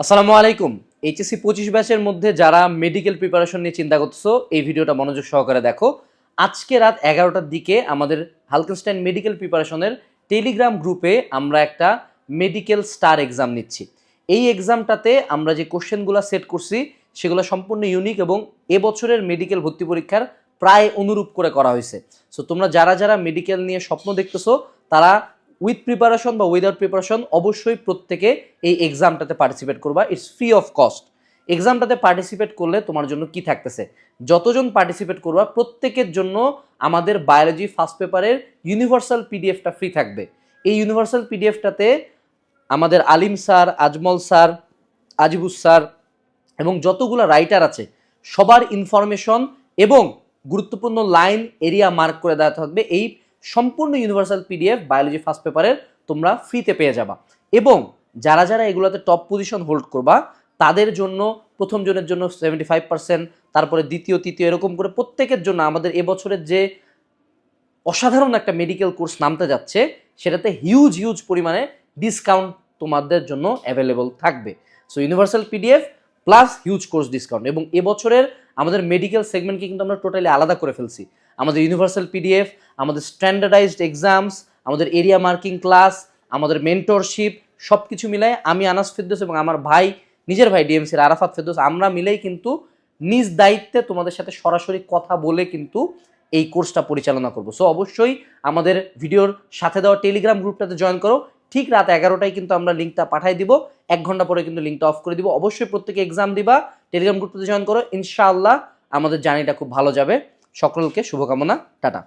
আসসালামু আলাইকুম। এইচএসসি পঁচিশ ব্যাচের মধ্যে যারা মেডিকেল প্রিপারেশন নিয়ে চিন্তা করতেছো, এই ভিডিওটা মনোযোগ সহকারে দেখো। আজকে রাত এগারোটার দিকে আমাদের হালকেনস্টাইন মেডিকেল প্রিপারেশনের টেলিগ্রাম গ্রুপে আমরা একটা মেডিকেল স্টার এক্সাম নিচ্ছি। এই এক্সামটাতে আমরা যে কোশ্চেনগুলো সেট করছি, সেগুলো সম্পূর্ণ ইউনিক এবং এবছরের মেডিকেল ভর্তি পরীক্ষার প্রায় অনুরূপ করে করা হয়েছে। সো তোমরা যারা যারা মেডিকেল নিয়ে স্বপ্ন দেখতেছো, তারা উইথ প্রিপারেশন বা উইদাউট প্রিপারেশন অবশ্যই প্রত্যেকে এই এক্সামটাতে পার্টিসিপেট করবা। ইটস ফ্রি অফ কস্ট এক্সামটাতে পার্টিসিপেট করলে তোমার জন্য কি থাকতেছে? যতজন পার্টিসিপেট করবা, প্রত্যেকের জন্য আমাদের বায়োলজি ফার্স্ট পেপারের ইউনিভার্সাল পিডিএফটা ফ্রি থাকবে। এই ইউনিভার্সাল পিডিএফটাতে আমাদের Alim sir, Ajmal sir, আজিবুস sir এবং যতগুলো রাইটার আছে, সবার ইনফরমেশন এবং গুরুত্বপূর্ণ লাইন এরিয়া মার্ক করে দেওয়া থাকবে। এই সম্পূর্ণ ইউনিভার্সাল পিডিএফ বায়োলজি ফার্স্ট পেপারের তোমরা ফ্রিতে পেয়ে যাবা। এবং যারা যারা এগুলোতে টপ পজিশন হোল্ড করবা, তাদের জন্য, প্রথম জনের জন্য সেভেন্টি ফাইভ পার্সেন্ট তারপরে দ্বিতীয়, তৃতীয়, এরকম করে প্রত্যেকের জন্য আমাদের এবছরের যে অসাধারণ একটা মেডিকেল কোর্স নামতে যাচ্ছে, সেটাতে হিউজ হিউজ পরিমাণে ডিসকাউন্ট তোমাদের জন্য অ্যাভেলেবল থাকবে। So universal PDF plus huge course discount এবং এবছরের আমাদের মেডিকেল সেগমেন্টকে কিন্তু আমরা টোটালি আলাদা করে ফেলছি। আমাদের ইউনিভার্সাল পিডিএফ আমাদের স্ট্যান্ডার্ডাইজড এক্সামস আমাদের এরিয়া মার্কিং ক্লাস আমাদের মেন্টরশিপ সব কিছু মিলায় আমি আনাস ফেরদোস এবং আমার ভাই, নিজের ভাই ডিএমসির আরাফাত ফেরদোস আমরা মিলেই কিন্তু নিজ দায়িত্বে তোমাদের সাথে সরাসরি কথা বলে কিন্তু এই কোর্সটা পরিচালনা করব। সো অবশ্যই আমাদের ভিডিওর সাথে দেওয়া টেলিগ্রাম গ্রুপটাতে জয়েন করো। ঠিক রাত এগারোটায় কিন্তু আমরা লিঙ্কটা পাঠিয়ে দিব। এক ঘণ্টা পরে কিন্তু লিঙ্কটা অফ করে দিব। অবশ্যই প্রত্যেকে এক্সাম দিবা টেলিগ্রাম গ্রুপটাতে জয়েন করো। ইনশাআল্লাহ আমাদের জার্নিটা খুব ভালো যাবে। সকলকে শুভকামনা। টাটা।